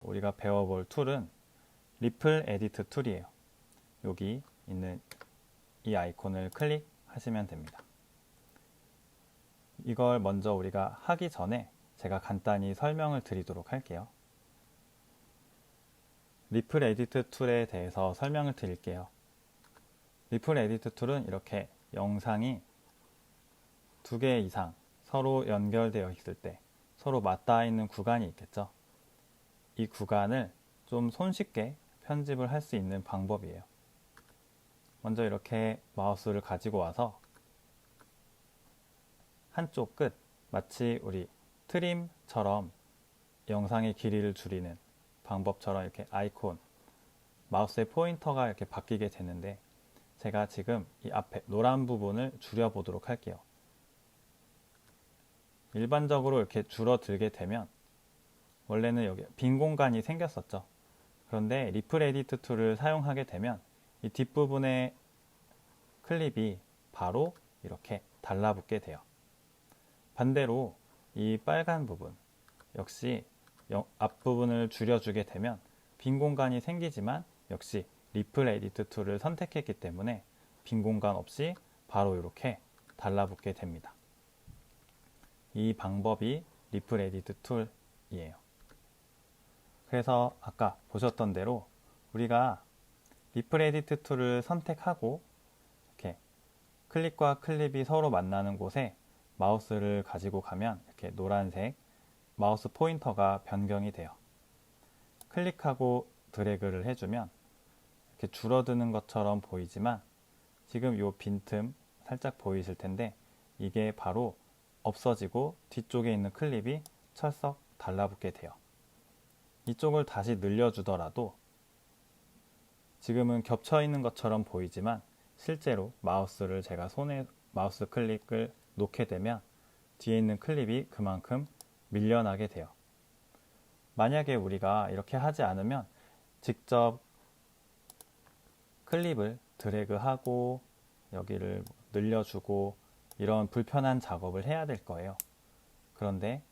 우리가 배워볼 툴은 리플 에디트 툴이에요. 여기 있는 이 아이콘을 클릭하시면 됩니다. 이걸 먼저 우리가 하기 전에 제가 간단히 설명을 드리도록 할게요. 리플 에디트 툴에 대해서 설명을 드릴게요. 리플 에디트 툴은 이렇게 영상이 두 개 이상 서로 연결되어 있을 때 서로 맞닿아 있는 구간이 있겠죠. 이 구간을 좀 손쉽게 편집을 할 수 있는 방법이에요. 먼저 이렇게 마우스를 가지고 와서 한쪽 끝, 마치 우리 트림처럼 영상의 길이를 줄이는 방법처럼 이렇게 아이콘, 마우스의 포인터가 이렇게 바뀌게 되는데 제가 지금 이 앞에 노란 부분을 줄여보도록 할게요. 일반적으로 이렇게 줄어들게 되면 원래는 여기 빈 공간이 생겼었죠. 그런데 리플 에디트 툴을 사용하게 되면 이 뒷부분의 클립이 바로 이렇게 달라붙게 돼요. 반대로 이 빨간 부분 역시 영- 앞부분을 줄여주게 되면 빈 공간이 생기지만 역시 리플 에디트 툴을 선택했기 때문에 빈 공간 없이 바로 이렇게 달라붙게 됩니다. 이 방법이 리플 에디트 툴이에요. 그래서 아까 보셨던 대로 우리가 리플 에디트 툴을 선택하고 이렇게 클립과 클립이 서로 만나는 곳에 마우스를 가지고 가면 이렇게 노란색 마우스 포인터가 변경이 돼요. 클릭하고 드래그를 해주면 이렇게 줄어드는 것처럼 보이지만 지금 이 빈틈 살짝 보이실 텐데 이게 바로 없어지고 뒤쪽에 있는 클립이 철썩 달라붙게 돼요. 이쪽을 다시 늘려주더라도 지금은 겹쳐 있는 것처럼 보이지만 실제로 마우스를 제가 손에 마우스 클릭을 놓게 되면 뒤에 있는 클립이 그만큼 밀려나게 돼요. 만약에 우리가 이렇게 하지 않으면 직접 클립을 드래그하고 여기를 늘려주고 이런 불편한 작업을 해야 될 거예요. 그런데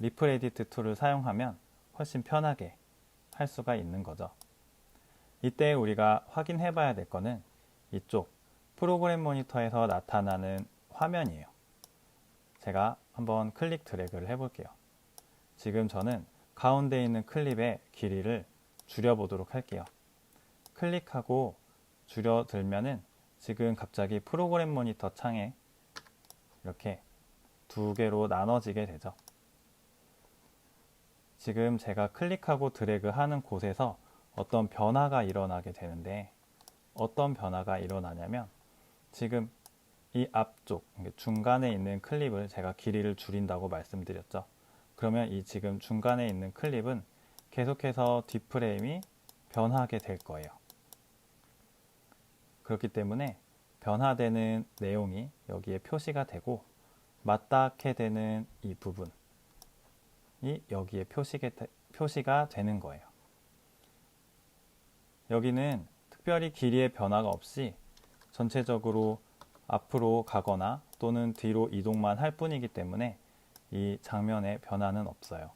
리플 에디트 툴을 사용하면 훨씬 편하게 할 수가 있는 거죠. 이때 우리가 확인해 봐야 될 거는 이쪽 프로그램 모니터에서 나타나는 화면이에요. 제가 한번 클릭 드래그를 해볼게요. 지금 저는 가운데 있는 클립의 길이를 줄여보도록 할게요. 클릭하고 줄여들면은 지금 갑자기 프로그램 모니터 창에 이렇게 두 개로 나눠지게 되죠. 지금 제가 클릭하고 드래그 하는 곳에서 어떤 변화가 일어나게 되는데 어떤 변화가 일어나냐면 지금 이 앞쪽 중간에 있는 클립을 제가 길이를 줄인다고 말씀드렸죠. 그러면 이 지금 중간에 있는 클립은 계속해서 뒷프레임이 변하게 될 거예요. 그렇기 때문에 변화되는 내용이 여기에 표시가 되고 맞닿게 되는 이 부분이 여기에 표시가 되는 거예요. 여기는 특별히 길이의 변화가 없이 전체적으로 앞으로 가거나 또는 뒤로 이동만 할 뿐이기 때문에 이 장면에 변화는 없어요.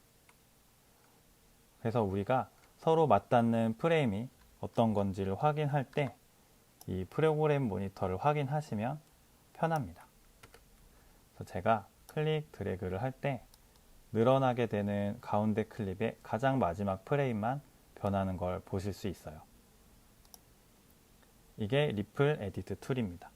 그래서 우리가 서로 맞닿는 프레임이 어떤 건지를 확인할 때 이 프로그램 모니터를 확인하시면 편합니다. 그래서 제가 클릭 드래그를 할 때 늘어나게 되는 가운데 클립의 가장 마지막 프레임만 변하는 걸 보실 수 있어요. 이게 리플 에디트 툴입니다.